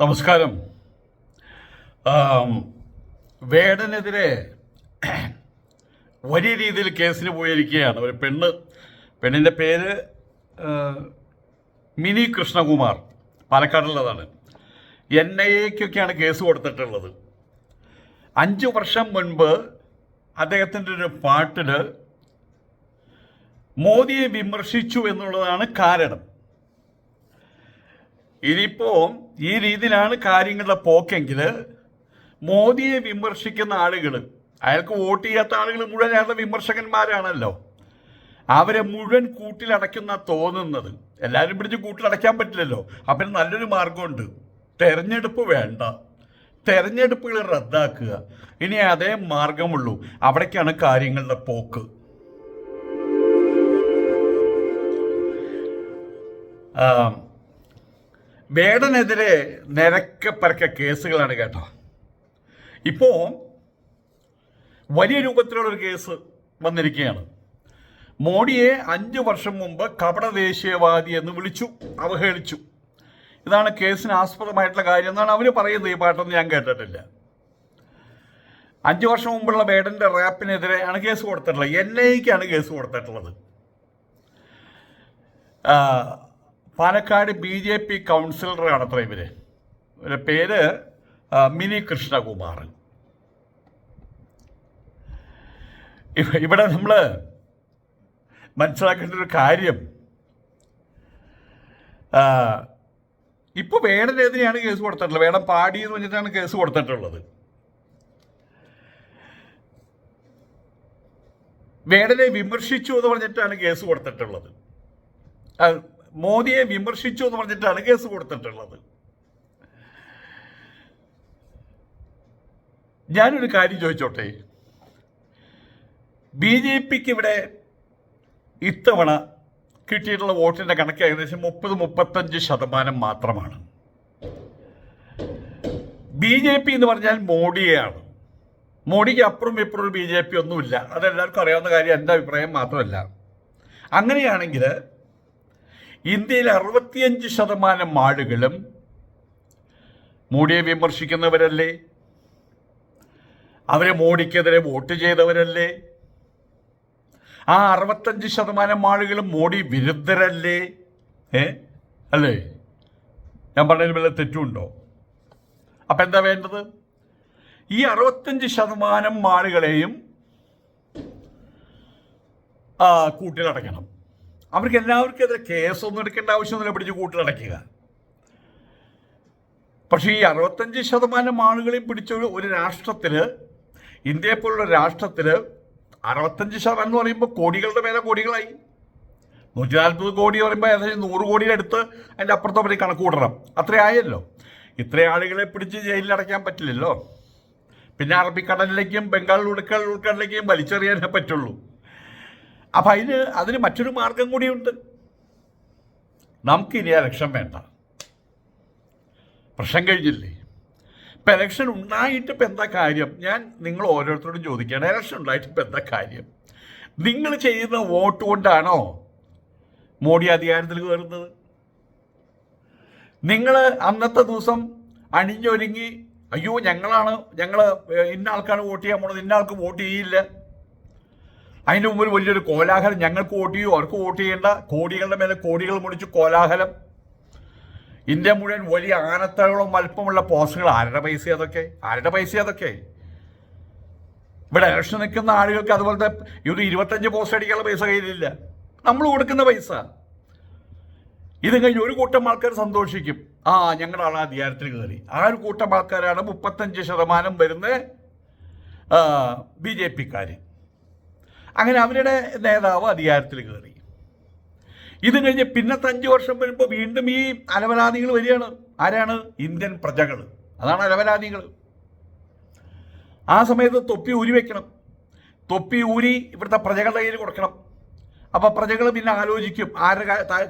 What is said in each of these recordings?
നമസ്കാരം. വേടനെതിരെ വലിയ രീതിയിൽ കേസിന് പോയിരിക്കുകയാണ് ഒരു പെണ്ണ്. പെണ്ണിന്റെ പേര് മിനി കൃഷ്ണകുമാർ. പാലക്കാടുള്ളതാണ്. എൻ ഐ എക്കൊക്കെയാണ് കേസ് കൊടുത്തിട്ടുള്ളത്. അഞ്ച് വർഷം മുൻപ് അദ്ദേഹത്തിന്റെ ഒരു പാട്ടിൽ മോദിയെ വിമർശിച്ചു എന്നുള്ളതാണ് കാരണം. ഇനിയിപ്പോ ഈ രീതിയിലാണ് കാര്യങ്ങളുടെ പോക്കെങ്കിൽ മോദിയെ വിമർശിക്കുന്ന ആളുകൾ അയാൾക്ക് വോട്ട് ചെയ്യാത്ത ആളുകൾ മുഴുവൻ അയാളുടെ വിമർശകന്മാരാണല്ലോ. അവരെ മുഴുവൻ കൂട്ടിലടയ്ക്കുന്ന തോന്നുന്നത്. എല്ലാവരും പിടിച്ച് കൂട്ടിലടയ്ക്കാൻ പറ്റില്ലല്ലോ. അപ്പം നല്ലൊരു മാർഗമുണ്ട് തെരഞ്ഞെടുപ്പ് വേണ്ട. തെരഞ്ഞെടുപ്പുകൾ റദ്ദാക്കുക. ഇനി അതേ മാർഗമുള്ളൂ അവിടേക്കാണ് കാര്യങ്ങളുടെ പോക്ക്. ആം, വേടനെതിരെ നിരക്ക പരക്ക കേസുകളാണ് കേട്ടോ. ഇപ്പോൾ വലിയ രൂപത്തിലുള്ള ഒരു കേസ് വന്നിരിക്കുകയാണ്. മോഡിയെ അഞ്ച് വർഷം മുമ്പ് കപട ദേശീയവാദി എന്ന് വിളിച്ചു അവഹേളിച്ചു. ഇതാണ് കേസിന് ആസ്പദമായിട്ടുള്ള കാര്യം എന്നാണ് അവർ പറയുന്നത്. ഈ പാട്ടൊന്നും ഞാൻ കേട്ടിട്ടില്ല. അഞ്ച് വർഷം മുമ്പുള്ള റാപ്പിനെതിരെ ആണ് കേസ് കൊടുത്തിട്ടുള്ളത്. എൻ ഐക്കാണ് കേസ് കൊടുത്തിട്ടുള്ളത്. പാലക്കാട് ബി ജെ പി കൗൺസിലറാണ് അത്ര ഇവർ. ഇവരുടെ പേര് മിനി കൃഷ്ണകുമാർ. ഇവ- ഇവിടെ നമ്മൾ മനസ്സിലാക്കേണ്ട ഒരു കാര്യം. ആ, ഇപ്പൊ വേടനെതിരെയാണ് കേസ് കൊടുത്തിട്ടുള്ളത്. വേടം പാടി എന്ന് പറഞ്ഞിട്ടാണ് കേസ് കൊടുത്തിട്ടുള്ളത്. വേടനെ വിമർശിച്ചു എന്ന് പറഞ്ഞിട്ടാണ് കേസ് കൊടുത്തിട്ടുള്ളത്. മോദിയെ വിമർശിച്ചു എന്ന് പറഞ്ഞിട്ടാണ് കേസ് കൊടുത്തിട്ടുള്ളത്. ഞാനൊരു കാര്യം ചോദിച്ചോട്ടെ? ബി ജെ പിക്ക് ഇവിടെ ഇത്തവണ കിട്ടിയിട്ടുള്ള വോട്ടിന്റെ കണക്ക് ഏകദേശം മുപ്പത് മുപ്പത്തഞ്ച് ശതമാനം മാത്രമാണ്. ബി ജെ പി എന്ന് പറഞ്ഞാൽ മോഡിയെയാണ്. മോഡിക്ക് അപ്പുറം ഇപ്പുറം ബി ജെ പി ഒന്നുമില്ല. അതെല്ലാവർക്കും അറിയാവുന്ന കാര്യം എന്റെ അഭിപ്രായം മാത്രമല്ല. അങ്ങനെയാണെങ്കിൽ ഇന്ത്യയിൽ അറുപത്തിയഞ്ച് ശതമാനം ആളുകളും മോഡിയെ വിമർശിക്കുന്നവരല്ലേ? അവരെ മോഡിക്കെതിരെ വോട്ട് ചെയ്തവരല്ലേ? ആ അറുപത്തഞ്ച് ശതമാനം ആളുകളും മോഡി വിരുദ്ധരല്ലേ? ഏ? അല്ലേ? ഞാൻ പറഞ്ഞതിന് വല്ല തെറ്റുണ്ടോ? അപ്പം എന്താ വേണ്ടത്? ഈ അറുപത്തഞ്ച് ശതമാനം ആളുകളെയും കൂട്ടിലടക്കണം അവർക്ക് എല്ലാവർക്കും എതിരെ കേസൊന്നും എടുക്കേണ്ട ആവശ്യമൊന്നുമില്ല പിടിച്ച് കൂട്ടിലടയ്ക്കുക. പക്ഷേ ഈ അറുപത്തഞ്ച് ശതമാനം ആളുകളെയും പിടിച്ച ഒരു- രാഷ്ട്രത്തിൽ ഇന്ത്യയെ പോലുള്ള രാഷ്ട്രത്തിൽ അറുപത്തഞ്ച് ശതമാനം എന്ന് പറയുമ്പോൾ കോടികളുടെ മേലെ കോടികളായി. നൂറ്റി നാൽപ്പത് കോടി പറയുമ്പോൾ ഏകദേശം നൂറ് കോടിയുടെ അടുത്ത് അതിന്റെ അപ്പുറത്തെ പറ്റി കണക്ക് കൂട്ടണം. അത്രയായല്ലോ ഇത്ര ആളുകളെ പിടിച്ച് ജയിലിൽ അടയ്ക്കാൻ പറ്റില്ലല്ലോ. പിന്നെ അറബിക്കടലിലേക്കും ബംഗാൾ ഉൾക്കടലിലേക്കും വലിച്ചെറിയാനേ പറ്റുള്ളൂ. അപ്പം അതിന് അതിന് മറ്റൊരു മാർഗം കൂടിയുണ്ട്. നമുക്കിനി ഇലക്ഷൻ വേണ്ട. പ്രശ്നം കഴിഞ്ഞില്ലേ? ഇപ്പം ഇലക്ഷൻ ഉണ്ടായിട്ട് ഇപ്പം എന്താ കാര്യം? ഞാൻ നിങ്ങൾ ഓരോരുത്തരോടും ചോദിക്കുകയാണ്. ഇലക്ഷൻ ഉണ്ടായിട്ട് ഇപ്പം എന്താ കാര്യം? നിങ്ങൾ ചെയ്യുന്ന വോട്ട് കൊണ്ടാണോ മോഡി അധികാരത്തിൽ കയറുന്നത്? നിങ്ങൾ അന്നത്തെ ദിവസം അണിഞ്ഞൊരുങ്ങി അയ്യോ ഞങ്ങളാണ് ഞങ്ങൾ ഇന്ന ആൾക്കാണ് വോട്ട് ചെയ്യാൻ പോണത് ഇന്ന ആൾക്ക് വോട്ട് ചെയ്യില്ല. അതിന്റെ മുമ്പിൽ വലിയൊരു കോലാഹലം. ഞങ്ങൾക്ക് വോട്ട് ചെയ്യൂ. അവർക്ക് വോട്ട് ചെയ്യേണ്ട കോടികളുടെ മേലെ കോടികൾ മുടിച്ച് കോലാഹലം. ഇന്ത്യ മുഴുവൻ വലിയ ആനത്തകളും അല്പമുള്ള പോസ്റ്റുകൾ. ആരുടെ പൈസ അതൊക്കെ? ആരുടെ പൈസ അതൊക്കെ? ഇവിടെ ഇലക്ഷൻ നിൽക്കുന്ന ആളുകൾക്ക് അതുപോലത്തെ ഇത് ഇരുപത്തഞ്ച് പോസ്റ്റ് അടിക്കാനുള്ള പൈസ കയ്യിലില്ല. നമ്മൾ കൊടുക്കുന്ന പൈസ. ഇത് കഴിഞ്ഞ് ഒരു കൂട്ടം ആൾക്കാർ സന്തോഷിക്കും. ആ ഞങ്ങളുടെ ആൾ അധികാരത്തിൽ കയറി. ആ ഒരു കൂട്ടം ആൾക്കാരാണ് മുപ്പത്തഞ്ച് ശതമാനം വരുന്ന ബി ജെ പിക്കാർ അങ്ങനെ അവരുടെ നേതാവ് അധികാരത്തിൽ കയറി. ഇത് കഴിഞ്ഞ് പിന്നത്തെ അഞ്ച് വർഷം വരുമ്പോൾ വീണ്ടും ഈ അലവലാദികൾ വരികയാണ്. ആരാണ്? ഇന്ത്യൻ പ്രജകൾ. അതാണ് അലവലാദികൾ ആ സമയത്ത് തൊപ്പി ഊരി വെക്കണം. തൊപ്പി ഊരി ഇവിടുത്തെ പ്രജകളുടെ കയ്യിൽ കൊടുക്കണം. അപ്പോൾ പ്രജകൾ പിന്നെ ആലോചിക്കും ആരുടെ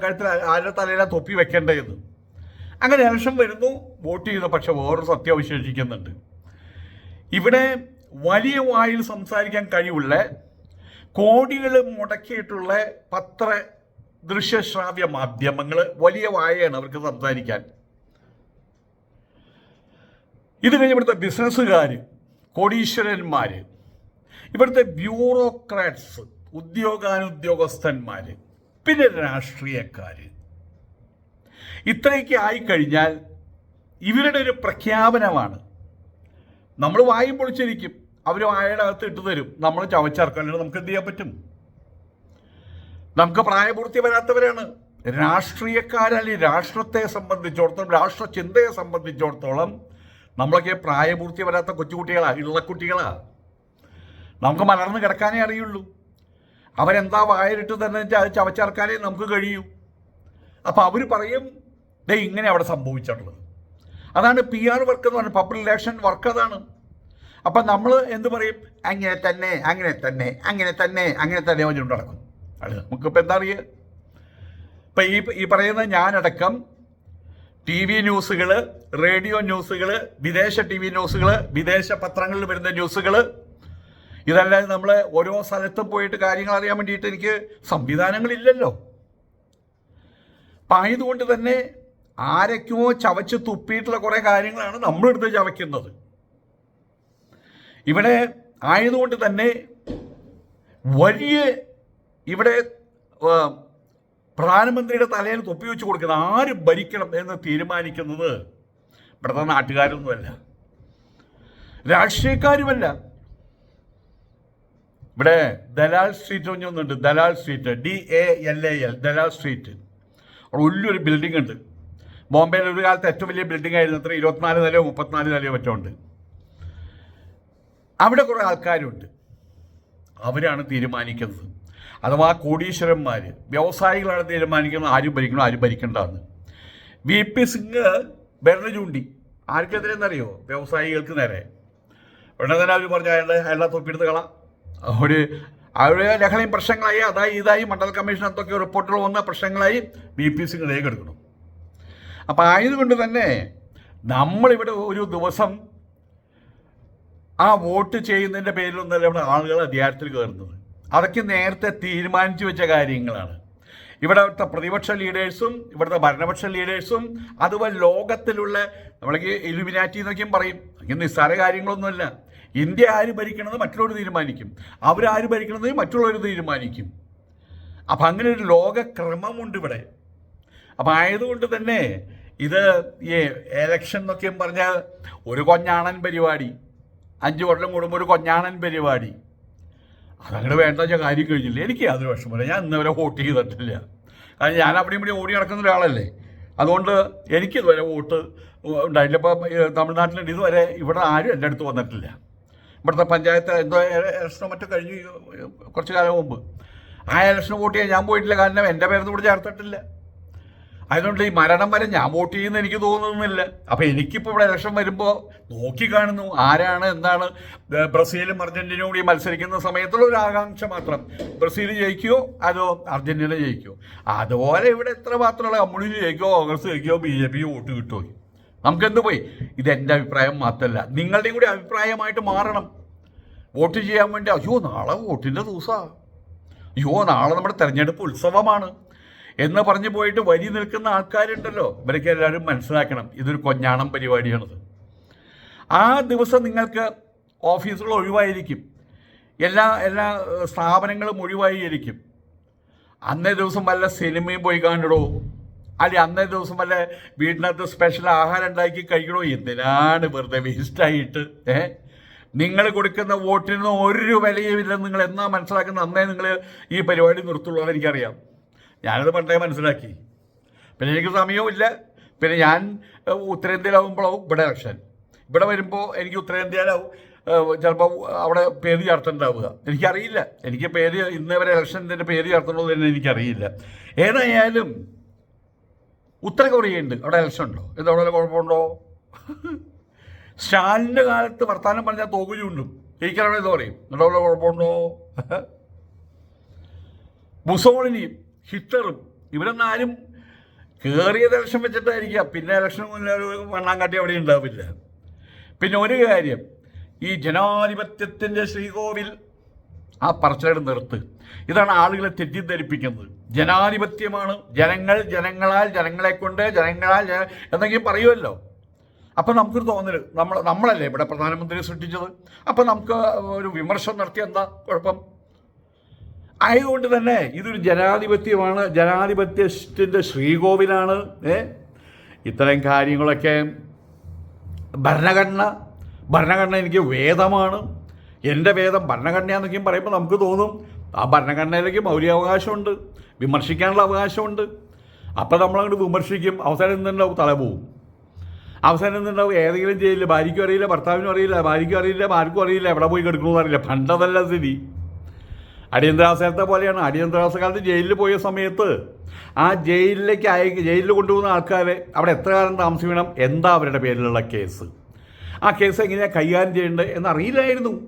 കഴുത്തിൽ ആരുടെ തലയിലാണ് തൊപ്പി വെക്കേണ്ടതെന്ന് അങ്ങനെ ഇലക്ഷൻ വരുന്നു വോട്ട് ചെയ്യുന്നു പക്ഷെ വേറൊരു സത്യം അവശേഷിക്കുന്നുണ്ട്. ഇവിടെ വലിയ വായിൽ സംസാരിക്കാൻ കഴിവുള്ള കോടികൾ മുടക്കിയിട്ടുള്ള പത്ര ദൃശ്യശ്രാവ്യ മാധ്യമങ്ങൾ വലിയ വായയാണ് അവർക്ക് സംസാരിക്കാൻ. ഇത് കഴിഞ്ഞ് ഇവിടുത്തെ ബിസിനസ്സുകാർ കോടീശ്വരന്മാർ ഇവിടുത്തെ ബ്യൂറോക്രാറ്റ്സ് ഉദ്യോഗാനുദ്യോഗസ്ഥന്മാർ പിന്നെ രാഷ്ട്രീയക്കാർ ഇത്രയൊക്കെ ആയിക്കഴിഞ്ഞാൽ ഇവരുടെ ഒരു പ്രഖ്യാപനമാണ്. നമ്മൾ വായും പൊളിച്ചിരിക്കും. അവർ വായയുടെ അകത്ത് ഇട്ട് തരും. നമ്മൾ ചവച്ചേർക്കാനാണ് നമുക്ക് എന്ത് ചെയ്യാൻ പറ്റും? നമുക്ക് പ്രായപൂർത്തി വരാത്തവരാണ്. രാഷ്ട്രീയക്കാരല്ലെങ്കിൽ രാഷ്ട്രത്തെ സംബന്ധിച്ചിടത്തോളം രാഷ്ട്ര ചിന്തയെ സംബന്ധിച്ചിടത്തോളം നമ്മളൊക്കെ പ്രായപൂർത്തി വരാത്ത കൊച്ചുകുട്ടികളാ ഇള്ളക്കുട്ടികളാ നമുക്ക് മലർന്ന് കിടക്കാനേ അറിയുള്ളൂ. അവരെന്താ വായലിട്ട് തന്നെ വെച്ചാൽ അത് ചവച്ചേർക്കാനേ നമുക്ക് കഴിയൂ. അപ്പോൾ അവർ പറയും ദേ ഇങ്ങനെ അവിടെ സംഭവിച്ചിട്ടുള്ളത്. അതാണ് പി ആർ വർക്ക് എന്ന് പറഞ്ഞാൽ പബ്ലിക് റിലേഷൻ വർക്ക് അതാണ്. അപ്പം നമ്മൾ എന്ത് പറയും? അങ്ങനെ തന്നെ അങ്ങനെ തന്നെ അങ്ങനെ തന്നെ അങ്ങനെ തന്നെ പറഞ്ഞുകൊണ്ട് നടക്കും. അത് നമുക്കിപ്പോൾ എന്താ അറിയുക ഇപ്പം ഈ ഈ പറയുന്ന ഞാനടക്കം ടി വി ന്യൂസുകൾ റേഡിയോ ന്യൂസുകൾ വിദേശ ടി വി ന്യൂസുകൾ വിദേശ പത്രങ്ങളിൽ വരുന്ന ന്യൂസുകൾ ഇതല്ലാതെ നമ്മൾ ഓരോ സ്ഥലത്തും പോയിട്ട് കാര്യങ്ങൾ അറിയാൻ വേണ്ടിയിട്ട് എനിക്ക് സംവിധാനങ്ങളില്ലല്ലോ. അപ്പം ആയതുകൊണ്ട് തന്നെ ആരൊക്കെയോ ചവച്ച് തുപ്പിയിട്ടുള്ള കുറേ കാര്യങ്ങളാണ് നമ്മളെടുത്ത് ചവയ്ക്കുന്നത്. ഇവിടെ ആയതുകൊണ്ട് തന്നെ വലിയ ഇവിടെ പ്രധാനമന്ത്രിയുടെ തലയിൽ തൊപ്പി വെച്ച് കൊടുക്കുന്ന ആര് ഭരിക്കണം എന്ന് തീരുമാനിക്കുന്നത് ഇവിടുത്തെ നാട്ടുകാരൊന്നുമല്ല. രാഷ്ട്രീയക്കാരുമല്ല. ഇവിടെ ദലാൽ സ്ട്രീറ്റ് ഒന്നുണ്ട് Dalal Street D A L A L Dalal Street വലിയൊരു ബിൽഡിംഗ് ഉണ്ട്. ബോംബെയിൽ ഒരു കാലത്ത് ഏറ്റവും വലിയ ബിൽഡിംഗ് ആയിരുന്നു. അത്ര ഇരുപത്തിനാല് നിലയോ മുപ്പത്തിനാല് നിലയോ മറ്റോ അവിടെ കുറേ ആൾക്കാരുണ്ട്. അവരാണ് തീരുമാനിക്കുന്നത്. അഥവാ കോടീശ്വരന്മാർ വ്യവസായികളാണ് തീരുമാനിക്കുന്നത് ആരും ഭരിക്കണം ആരും ഭരിക്കേണ്ടതെന്ന് വി. പി. സിംഗ് ഭരണ ചൂണ്ടി ആർക്കെതിരെ എന്നറിയോ വ്യവസായികൾക്ക് നേരെ. ഉടനെ തന്നെ അവർ പറഞ്ഞു അയാളുടെ അയാളെ തൊപ്പിയെടുത്ത് കളാം. ഒരു അവരുടെ ലഹളയും പ്രശ്നങ്ങളായി അതായി ഇതായി മണ്ഡൽ കമ്മീഷൻ എന്തൊക്കെ റിപ്പോർട്ടുകൾ വന്ന പ്രശ്നങ്ങളായി ബി പി. സിംഗ് രേഖ എടുക്കണം അപ്പം ആയതുകൊണ്ട് തന്നെ നമ്മളിവിടെ ഒരു ദിവസം ആ വോട്ട് ചെയ്യുന്നതിന്റെ പേരിലൊന്നല്ല ഇവിടെ ആളുകൾ അധികാരത്തിൽ കയറുന്നത്. അതൊക്കെ നേരത്തെ തീരുമാനിച്ചു വെച്ച കാര്യങ്ങളാണ്. ഇവിടുത്തെ പ്രതിപക്ഷ ലീഡേഴ്സും ഇവിടുത്തെ ഭരണപക്ഷ ലീഡേഴ്സും അതുപോലെ ലോകത്തിലുള്ള നമ്മളേക്ക് ഇലുമിനാറ്റി എന്നൊക്കെയും പറയും. അങ്ങനെ നിസ്സാര കാര്യങ്ങളൊന്നുമല്ല. ഇന്ത്യ ആര് ഭരിക്കണമെന്ന് മറ്റുള്ളവർ തീരുമാനിക്കും. അവരാര് ഭരിക്കണമെന്ന് മറ്റുള്ളവർ തീരുമാനിക്കും. അപ്പം അങ്ങനെ ഒരു ലോകക്രമമുണ്ട് ഇവിടെ. അപ്പം ആയതുകൊണ്ട് തന്നെ ഇത് ഈ എലക്ഷൻ എന്നൊക്കെയും പറഞ്ഞാൽ ഒരു കൊഞ്ഞാണൻ പരിപാടി. അഞ്ച് കൊല്ലം കൂടുമ്പോൾ ഒരു കൊഞ്ഞാണൻ പരിപാടി. അതങ്ങനെ വേണ്ട വെച്ചാൽ കാര്യം കഴിഞ്ഞില്ല? എനിക്ക് യാതൊരു വിഷമമില്ല ഞാൻ ഇന്നവരെ വോട്ട് ചെയ്തിട്ടില്ല. കാരണം ഞാൻ അവിടെയും ഇവിടെ ഓടി നടക്കുന്ന ഒരാളല്ലേ. അതുകൊണ്ട് എനിക്ക് എനിക്കിതുവരെ വോട്ട് ഉണ്ടായില്ല. ഇപ്പം തമിഴ്നാട്ടിലുണ്ട്. ഇതുവരെ ഇവിടെ ആരും എന്റെ അടുത്ത് വന്നിട്ടില്ല. ഇവിടുത്തെ പഞ്ചായത്ത് എന്തോ ഇലക്ഷനോ മറ്റോ കഴിഞ്ഞു കുറച്ച് കാലം മുമ്പ്. ആ ഇലക്ഷന് വോട്ട് ചെയ്യാൻ ഞാൻ പോയിട്ടില്ല. കാരണം എന്റെ പേരൊന്നും ഇവിടെ ചേർത്തിട്ടില്ല. അതുകൊണ്ട് ഈ മരണം വരെ ഞാൻ വോട്ട് ചെയ്യുന്ന എനിക്ക് തോന്നുന്നില്ല. അപ്പം എനിക്കിപ്പോൾ ഇവിടെ ഇലക്ഷൻ വരുമ്പോൾ നോക്കി കാണുന്നു ആരാണ് എന്താണ് ബ്രസീലും അർജന്റീനയും കൂടി മത്സരിക്കുന്ന സമയത്തുള്ള ഒരു ആകാംക്ഷ മാത്രം. ബ്രസീൽ ജയിക്കുമോ അതോ അർജന്റീന ജയിക്കുമോ അതുപോലെ ഇവിടെ എത്ര മാത്രമുള്ള കമ്മ്യൂണിസ്റ്റ് ജയിക്കുമോ കോൺഗ്രസ് ജയിക്കുമോ ബി ജെ പി വോട്ട് കിട്ടുമോ നമുക്കെന്ത് പോയി? ഇത് എന്റെ അഭിപ്രായം മാത്രമല്ല. നിങ്ങളുടെയും കൂടി അഭിപ്രായമായിട്ട് മാറണം. വോട്ട് ചെയ്യാൻ വേണ്ടി അയ്യോ നാളെ വോട്ടിന്റെ ദിവസമാണ് അയ്യോ നാളെ നമ്മുടെ തെരഞ്ഞെടുപ്പ് ഉത്സവമാണ്. എന്ന് പറഞ്ഞു പോയിട്ട് വരി നിൽക്കുന്ന ആൾക്കാരുണ്ടല്ലോ. ഇവരൊക്കെ എല്ലാവരും മനസ്സിലാക്കണം. ഇതൊരു കൊഞ്ഞാണം പരിപാടിയാണത്. ആ ദിവസം നിങ്ങൾക്ക് ഓഫീസുകൾ ഒഴിവായിരിക്കും. എല്ലാ എല്ലാ സ്ഥാപനങ്ങളും ഒഴിവായിരിക്കും. അന്നേ ദിവസം വല്ല സിനിമയും പോയി കാണിടോ അല്ലെ അന്നേ ദിവസം വല്ല വീടിനകത്ത് സ്പെഷ്യൽ ആഹാരം ഉണ്ടാക്കി കഴിക്കണോ? എന്തിനാണ് വെറുതെ വേസ്റ്റായിട്ട് ഏ? നിങ്ങൾ കൊടുക്കുന്ന വോട്ടിനൊന്നും ഒരു വിലയും ഇല്ലെന്ന് നിങ്ങൾ എന്നാ മനസ്സിലാക്കുന്ന അന്നേ നിങ്ങൾ ഈ പരിപാടി നിർത്തുള്ളൂ എന്ന് എനിക്കറിയാം. ഞാനത് പണ്ടേ മനസ്സിലാക്കി. പിന്നെ എനിക്ക് സമയവുമില്ല. പിന്നെ ഞാൻ ഉത്തരേന്ത്യയിലാവുമ്പോഴാവും ഇവിടെ ഇലക്ഷൻ. ഇവിടെ വരുമ്പോൾ എനിക്ക് ഉത്തരേന്ത്യയിലാവും. ചിലപ്പോൾ അവിടെ പേര് ചേർത്തുണ്ടാവുക എനിക്കറിയില്ല. എനിക്ക് പേര് ഇന്ന് വരെ ഇലക്ഷന്റെ പേര് ചേർത്തുള്ളത് തന്നെ എനിക്കറിയില്ല. ഏതായാലും ഉത്തര കൊറിയയുണ്ട്. അവിടെ ഇലക്ഷൻ ഉണ്ടോ? എന്താ അവിടെ കുഴപ്പമുണ്ടോ? സ്റ്റാലിന്റെ കാലത്ത് വർത്തമാനം പറഞ്ഞാൽ തോക്ക് ചൂണ്ടും എന്താ പറയും? എന്നിട്ട് അവിടെ കുഴപ്പമുണ്ടോ? മുസോളിനിയും ഹിറ്റ്ലറും. ഇവരൊന്നും ആരും കയറിയത് ഇലക്ഷൻ വെച്ചിട്ടായിരിക്കുക പിന്നെ ഇലക്ഷൻ വണ്ണാങ്കാട്ടി അവിടെ ഉണ്ടാവില്ല. പിന്നെ ഒരു കാര്യം ഈ ജനാധിപത്യത്തിന്റെ ശ്രീകോവിൽ ആ പറച്ചിലയുടെ നിർത്ത്. ഇതാണ് ആളുകളെ തെറ്റിദ്ധരിപ്പിക്കുന്നത്. ജനാധിപത്യമാണ്. ജനങ്ങൾ ജനങ്ങളാൽ ജനങ്ങളെ കൊണ്ട് ജനങ്ങളാൽ എന്തെങ്കിലും പറയുമല്ലോ. അപ്പം നമുക്കൊരു തോന്നൽ നമ്മൾ നമ്മളല്ലേ ഇവിടെ പ്രധാനമന്ത്രിയെ സൃഷ്ടിച്ചത്? അപ്പം നമുക്ക് ഒരു വിമർശനം നടത്തിയ എന്താ കുഴപ്പം? ആയതുകൊണ്ട് തന്നെ ഇതൊരു ജനാധിപത്യമാണ്. ജനാധിപത്യത്തിന്റെ ശ്രീകോവിലാണ് ഏ? ഇത്തരം കാര്യങ്ങളൊക്കെ ഭരണഘടന. ഭരണഘടന എനിക്ക് വേദമാണ്. എന്റെ വേദം ഭരണഘടനയാന്നൊക്കെയും പറയുമ്പോൾ നമുക്ക് തോന്നും ആ ഭരണഘടനയിലേക്ക് മൗലികാവകാശമുണ്ട് വിമർശിക്കാനുള്ള അവകാശമുണ്ട്. അപ്പോൾ നമ്മളങ്ങോട്ട് വിമർശിക്കും. അവസാനം എന്തുണ്ടാവും? തല പോവും അവസാനം എന്തുണ്ടാവും? ഏതെങ്കിലും ജയിലിൽ ഭാര്യയ്ക്കും അറിയില്ല ഭർത്താവിനും അറിയില്ല ഭാര്യയ്ക്കും അറിയില്ല ആർക്കും അറിയില്ല എവിടെ പോയി കിടക്കണമെന്ന് അറിയില്ല. പണ്ടതല്ല സ്ഥിതി. അടിയന്തരാവസ്ഥത്തെ പോലെയാണ്. അടിയന്തരാവസ്ഥ കാലത്ത് ജയിലിൽ പോയ സമയത്ത് ആ ജയിലിലേക്ക് അയ ജയിലിൽ കൊണ്ടുപോകുന്ന ആൾക്കാരെ അവിടെ എത്ര കാലം താമസിക്കണം? എന്താ അവരുടെ പേരിലുള്ള കേസ്? ആ കേസ് എങ്ങനെയാണ് കൈകാര്യം ചെയ്യേണ്ടത് എന്നറിയില്ലായിരുന്നു.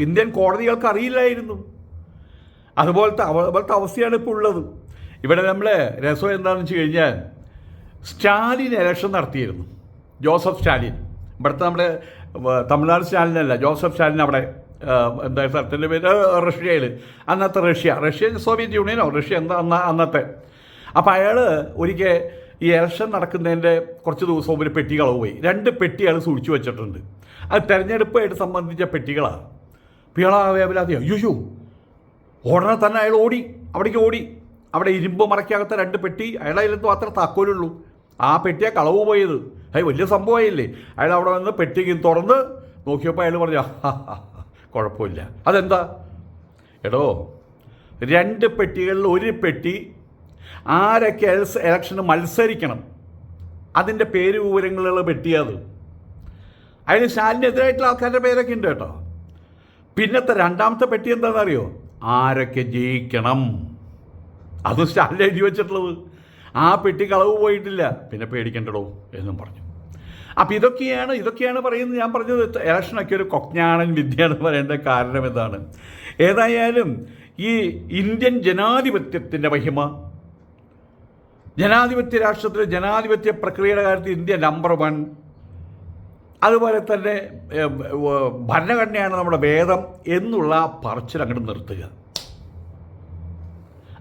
ഇന്ത്യൻ കോടതികൾക്ക് അറിയില്ലായിരുന്നു. അതുപോലത്തെ അതുപോലത്തെ അവസ്ഥയാണ് ഇപ്പോൾ ഉള്ളത്. ഇവിടെ നമ്മൾ രസം എന്താണെന്ന് വെച്ച് കഴിഞ്ഞാൽ സ്റ്റാലിൻ ഇലക്ഷൻ നടത്തിയിരുന്നു. Joseph Stalin. ഇവിടുത്തെ നമ്മുടെ തമിഴ്നാട് സ്റ്റാലിനല്ല ജോസഫ് സ്റ്റാലിൻ അവിടെ എന്താ സ്ഥലത്തിന്റെ പേര്? റഷ്യയിൽ അന്നത്തെ റഷ്യ. റഷ്യ സോവിയറ്റ് യൂണിയനോ? റഷ്യ എന്താ അന്ന അന്നത്തെ. അപ്പോൾ അയാൾ ഒരിക്കൽ ഈ ഇലക്ഷൻ നടക്കുന്നതിന്റെ കുറച്ച് ദിവസം ഒരു പെട്ടി കളവ് പോയി. രണ്ട് പെട്ടി അയാൾ സൂക്ഷിച്ചു വെച്ചിട്ടുണ്ട്. അത് തെരഞ്ഞെടുപ്പായിട്ട് സംബന്ധിച്ച പെട്ടികളാണ് അപ്പോൾ ഇയാൾ വേവലാതെ അയ്യോ ഉടനെ തന്നെ അയാൾ ഓടി. അവിടേക്ക് ഓടി. അവിടെ ഇരുമ്പ് മറയ്ക്കകത്ത രണ്ട് പെട്ടി അയാളെ അതിലത്ത് മാത്രമേ താക്കോലുള്ളൂ. ആ പെട്ടിയാണ് കളവ് പോയത്. അത് വലിയ സംഭവമായില്ലേ? അയാൾ അവിടെ വന്ന് പെട്ടി തുറന്ന് നോക്കിയപ്പോൾ അയാൾ പറഞ്ഞു "ആ, ആ, ആ, കുഴപ്പമില്ല. അതെന്താ? എടോ രണ്ട് പെട്ടികളിൽ ഒരു പെട്ടി ആരൊക്കെ ഇലക്ഷന് മത്സരിക്കണം? അതിന്റെ പേര് വിവരങ്ങളുള്ള പെട്ടിയത് അതിന് ശാലിനെതിരായിട്ടുള്ള ആൾക്കാരുടെ പേരൊക്കെ ഉണ്ട് കേട്ടോ. പിന്നത്തെ രണ്ടാമത്തെ പെട്ടി എന്താണെന്നറിയോ? ആരൊക്കെ ജയിക്കണം? അതും സ്റ്റാലിൻ എഴുതി വെച്ചിട്ടുള്ളത്. ആ പെട്ടി കളവ് പോയിട്ടില്ല. പിന്നെ പേടിക്കണ്ടടോ എന്നും പറഞ്ഞു. അപ്പം ഇതൊക്കെയാണ് ഇതൊക്കെയാണ് പറയുന്നത് ഞാൻ പറഞ്ഞത്. ഇലക്ഷനൊക്കെ ഒരു കൊജ്ഞാണൻ വിദ്യയാണ് പറയേണ്ട കാരണം ഇതാണ്. ഏതായാലും ഈ ഇന്ത്യൻ ജനാധിപത്യത്തിന്റെ മഹിമ ജനാധിപത്യ രാഷ്ട്രത്തിലെ ജനാധിപത്യ പ്രക്രിയയുടെ കാര്യത്തിൽ ഇന്ത്യ നമ്പർ വൺ അതുപോലെ തന്നെ ഭരണഘടനയാണ് നമ്മുടെ വേദം എന്നുള്ള പറച്ചിൽ അങ്ങോട്ട് നിർത്തുക.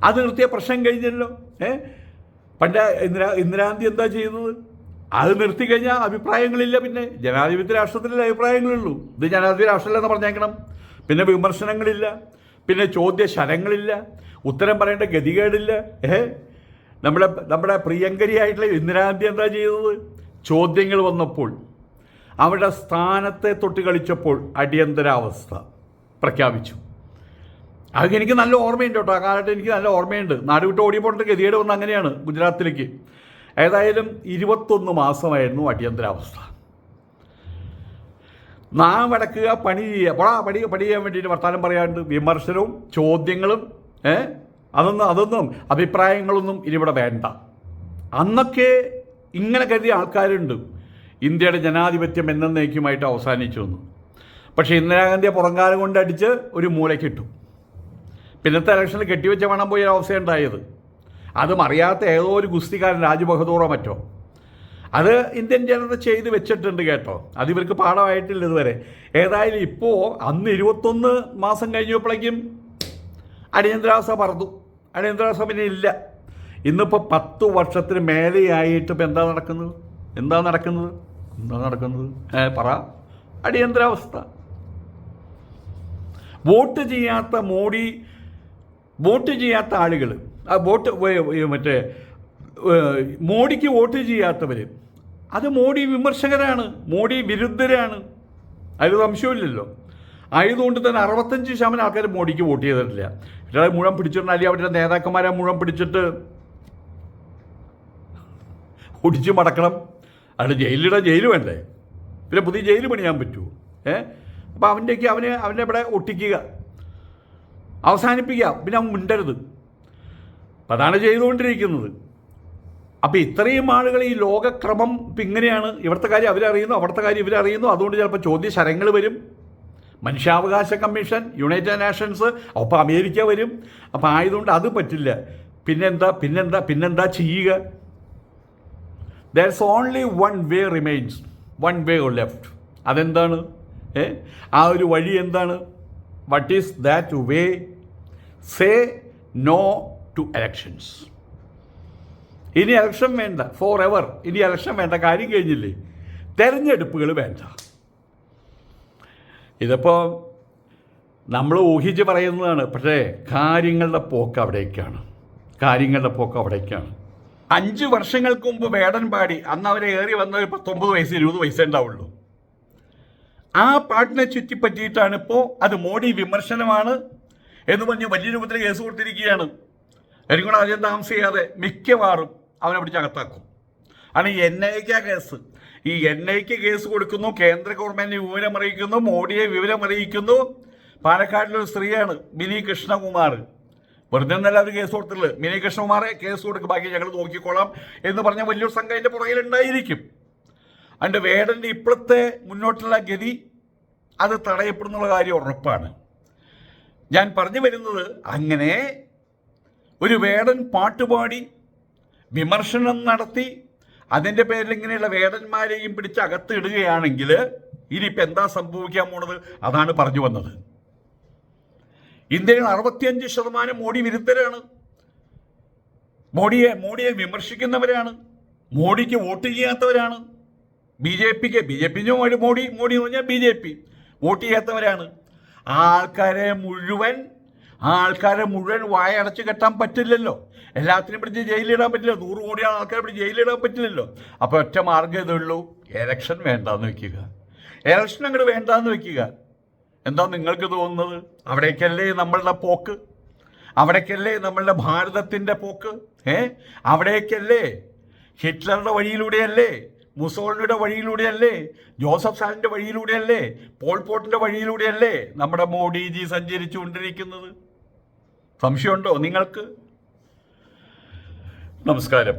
അത് നിർത്തിയ പ്രശ്നം കഴിഞ്ഞല്ലോ ഏ? പണ്ട് ഇന്ദിരാ ഇന്ദിരാഗാന്ധി എന്താ ചെയ്യുന്നത്? അത് നിർത്തി കഴിഞ്ഞാൽ അഭിപ്രായങ്ങളില്ല പിന്നെ. ജനാധിപത്യ രാഷ്ട്രത്തിലെ അഭിപ്രായങ്ങളുള്ളൂ. ഇത് ജനാധിപത്യ രാഷ്ട്രമല്ലെന്ന് പറഞ്ഞേക്കണം. പിന്നെ വിമർശനങ്ങളില്ല. പിന്നെ ചോദ്യ ശരങ്ങളില്ല ഉത്തരം പറയേണ്ട ഗതികേടില്ല. ഏ നമ്മുടെ നമ്മുടെ പ്രിയങ്കരിയായിട്ടുള്ള ഇന്ദിരാഗാന്ധി എന്താ ചെയ്തത്? ചോദ്യങ്ങൾ വന്നപ്പോൾ അവരുടെ സ്ഥാനത്തെ തൊട്ട് കളിച്ചപ്പോൾ അടിയന്തരാവസ്ഥ പ്രഖ്യാപിച്ചു. അതൊക്കെ എനിക്ക് നല്ല ഓർമ്മയുണ്ട് കേട്ടോ. ആ കാലത്ത് എനിക്ക് നല്ല ഓർമ്മയുണ്ട്. നാട് വിട്ട് ഓടിപ്പോണ്ട് ഗതികേട് വന്ന് അങ്ങനെയാണ് ഗുജറാത്തിലേക്ക്. ഏതായാലും ഇരുപത്തൊന്ന് മാസമായിരുന്നു അടിയന്തരാവസ്ഥ. നാം അടക്കുക പണി ചെയ്യുക. പോടാ പണി പണി ചെയ്യാൻ വേണ്ടിയിട്ട് വർത്താനം പറയാണ്ട് വിമർശനവും ചോദ്യങ്ങളും ഏ? അതൊന്നും അതൊന്നും അഭിപ്രായങ്ങളൊന്നും ഇനിവിടെ വേണ്ട. അന്നൊക്കെ ഇങ്ങനെ കരുതിയ ആൾക്കാരുണ്ട്. ഇന്ത്യയുടെ ജനാധിപത്യം എന്നേക്കുമായിട്ട് അവസാനിച്ചു വന്നു പക്ഷേ ഇന്ദിരാഗാന്ധിയെ പുറങ്കാലം കൊണ്ട് അടിച്ച് ഒരു മൂലക്കിട്ടു പിന്നത്തെ ഇലക്ഷനിൽ കെട്ടിവെച്ച പണം പോയ അവസ്ഥയുണ്ടായത്. അതും അറിയാത്ത ഏതോ ഒരു ഗുസ്തിക്കാരൻ രാജ്ബഹദൂറോ മറ്റോ. അത് ഇന്ത്യൻ ജനത ചെയ്ത് വെച്ചിട്ടുണ്ട് കേട്ടോ. അത് ഇവർക്ക് പാഠമായിട്ടില്ല ഇതുവരെ. ഏതായാലും ഇപ്പോൾ അന്ന് ഇരുപത്തൊന്ന് മാസം കഴിഞ്ഞപ്പോഴേക്കും അടിയന്തരാവസ്ഥ പറന്നു. അടിയന്തരാവസ്ഥ പിന്നെ ഇല്ല. ഇന്നിപ്പോൾ പത്ത് വർഷത്തിന് മേലെയായിട്ട് ഇപ്പം എന്താ നടക്കുന്നത്? എന്താ നടക്കുന്നത്? എന്താ നടക്കുന്നത്? ഏ പറ. അടിയന്തരാവസ്ഥ. വോട്ട് ചെയ്യാത്ത മോഡി വോട്ട് ചെയ്യാത്ത ആളുകൾ ആ വോട്ട് മറ്റേ മോഡിക്ക് വോട്ട് ചെയ്യാത്തവർ അത് മോഡി വിമർശകരാണ് മോഡി വിരുദ്ധരാണ്. അതിൽ സംശയമില്ലല്ലോ ആയതുകൊണ്ട് തന്നെ അറുപത്തഞ്ച് ശതമാനം ആൾക്കാർ മോഡിക്ക് വോട്ട് ചെയ്തിട്ടില്ല. ഇവരെ മുഴുവൻ പിടിച്ചിട്ടുണ്ട് അല്ലെങ്കിൽ അവരുടെ നേതാക്കന്മാരെ മുഴുവൻ പിടിച്ചിട്ട് ഒടിച്ച് മടക്കണം. അവിടെ ജയിലിടാൻ ജയിൽ വേണ്ടേ? പിന്നെ പുതിയ ജയിൽ പണിയാൻ പറ്റുമോ? ഏ? അപ്പോൾ അവന്റെയൊക്കെ അവനെ അവനെ ഇവിടെ ഒട്ടിക്കുക. അവസാനിപ്പിക്കുക. പിന്നെ അവൻ മിണ്ടരുത്. അതാണ് ചെയ്തുകൊണ്ടിരിക്കുന്നത്. അപ്പോൾ ഇത്രയും ആളുകൾ ഈ ലോകക്രമം ഇപ്പം ഇങ്ങനെയാണ്. ഇവിടുത്തെ കാര്യം അവരറിയുന്നു അവിടുത്തെ കാര്യം ഇവരറിയുന്നു. അതുകൊണ്ട് ചിലപ്പോൾ ചോദ്യ ശരങ്ങൾ വരും. മനുഷ്യാവകാശ കമ്മീഷൻ യുണൈറ്റഡ് നേഷൻസ് ഒപ്പം അമേരിക്ക വരും. അപ്പം ആയതുകൊണ്ട് അത് പറ്റില്ല. പിന്നെന്താ പിന്നെന്താ പിന്നെന്താ ചെയ്യുക? There is only one way remains one way left അതെന്താണ്? ഏ? ആ ഒരു വഴി എന്താണ്? What is that way say no to elections ഇനി എലക്ഷൻ വേണ്ട. ഫോർ എവർ ഇനി എലക്ഷൻ വേണ്ട. കാര്യം കഴിഞ്ഞില്ലേ? തെരഞ്ഞെടുപ്പുകൾ വേണ്ട. ഇതിപ്പോൾ നമ്മൾ ഊഹിച്ച് പറയുന്നതാണ്. പക്ഷേ കാര്യങ്ങളുടെ പോക്ക് അവിടേക്കാണ്. കാര്യങ്ങളുടെ പോക്ക് അവിടേക്കാണ്. അഞ്ച് വർഷങ്ങൾക്ക് മുമ്പ് വേടൻ പാടി അന്ന് അവരെ ഏറി വന്നത് പത്തൊമ്പത് വയസ്സ് ഇരുപത് വയസ്സേ ഉണ്ടാവുള്ളൂ. ആ പാട്ടിനെ ചുറ്റിപ്പറ്റിയിട്ടാണ് ഇപ്പോൾ അത് മോഡി വിമർശനമാണ് എന്ന് പറഞ്ഞ് വലിയ രൂപത്തിൽ കേസ് കൊടുത്തിരിക്കുകയാണ്. എനിക്കും ആദ്യം അധികം താമസിയാതെ മിക്കവാറും അവനെ പിടിച്ച് അകത്താക്കും. ആണ് എൻ ഐക്കാ കേസ് ഈ എൻ ഐക്ക് കേസ് കൊടുക്കുന്നു കേന്ദ്ര ഗവൺമെന്റ് വിവരം അറിയിക്കുന്നു മോഡിയെ വിവരം അറിയിക്കുന്നു. പാലക്കാട്ടിലൊരു സ്ത്രീയാണ് മിനി കൃഷ്ണകുമാർ. വെറുതെ നല്ല അവർ കേസ് കൊടുത്തിട്ടുള്ളത്. മിനി കൃഷ്ണകുമാറെ കേസ് കൊടുക്കും ബാക്കി ഞങ്ങൾ നോക്കിക്കോളാം എന്ന് പറഞ്ഞ വലിയൊരു സംഘം അതിന്റെ പുറകിലുണ്ടായിരിക്കും അതിന്റെ വേടന്റെ ഇപ്പോഴത്തെ മുന്നോട്ടുള്ള ഗതി അത് തടയപ്പെടുന്നുള്ള കാര്യം ഉറപ്പാണ്. ഞാൻ പറഞ്ഞു വരുന്നത് അങ്ങനെ ഒരു വേടൻ പാട്ടുപാടി വിമർശനം നടത്തി അതിന്റെ പേരിൽ ഇങ്ങനെയുള്ള വേടന്മാരെയും പിടിച്ച് അകത്ത് ഇടുകയാണെങ്കിൽ ഇനിയിപ്പോൾ എന്താ സംഭവിക്കാൻ പോണത്? അതാണ് പറഞ്ഞു വന്നത്. ഇന്ത്യയിൽ അറുപത്തിയഞ്ച് ശതമാനം മോഡി വിരുദ്ധരാണ്. മോഡിയെ മോഡിയെ വിമർശിക്കുന്നവരാണ്. മോഡിക്ക് വോട്ട് ചെയ്യാത്തവരാണ്. ബി ജെ പിക്ക് B J P Modi Modi എന്ന് പറഞ്ഞാൽ ബി ജെ പി വോട്ട് ചെയ്യാത്തവരാണ്. ആൾക്കാരെ മുഴുവൻ ആ ആൾക്കാരെ മുഴുവൻ വായ അടച്ചു കെട്ടാൻ പറ്റില്ലല്ലോ. എല്ലാത്തിനും പിടിച്ച് ജയിലിടാൻ പറ്റില്ല. നൂറ് കോടി ആൾക്കാരെ പിടിച്ച് ജയിലിടാൻ പറ്റില്ലല്ലോ. അപ്പോൾ ഒറ്റ മാർഗം ഇതേ ഉള്ളൂ. എലക്ഷൻ വേണ്ടാന്ന് വെക്കുക. എലക്ഷൻ അങ്ങോട്ട് വേണ്ടാന്ന് വെക്കുക. എന്താ നിങ്ങൾക്ക് തോന്നുന്നത്? അവിടേക്കല്ലേ നമ്മളുടെ പോക്ക്? അവിടേക്കല്ലേ നമ്മളുടെ ഭാരതത്തിന്റെ പോക്ക്? ഏ? അവിടേക്കല്ലേ ഹിറ്റ്ലറുടെ വഴിയിലൂടെയല്ലേ മുസോളിനിയുടെ വഴിയിലൂടെയല്ലേ ജോസഫ് സ്റ്റാലിന്റെ വഴിയിലൂടെയല്ലേ പോൾ പോട്ടിന്റെ വഴിയിലൂടെയല്ലേ നമ്മുടെ മോഡിജി സഞ്ചരിച്ചുകൊണ്ടിരിക്കുന്നത്? സംശയമുണ്ടോ നിങ്ങൾക്ക്? നമസ്കാരം.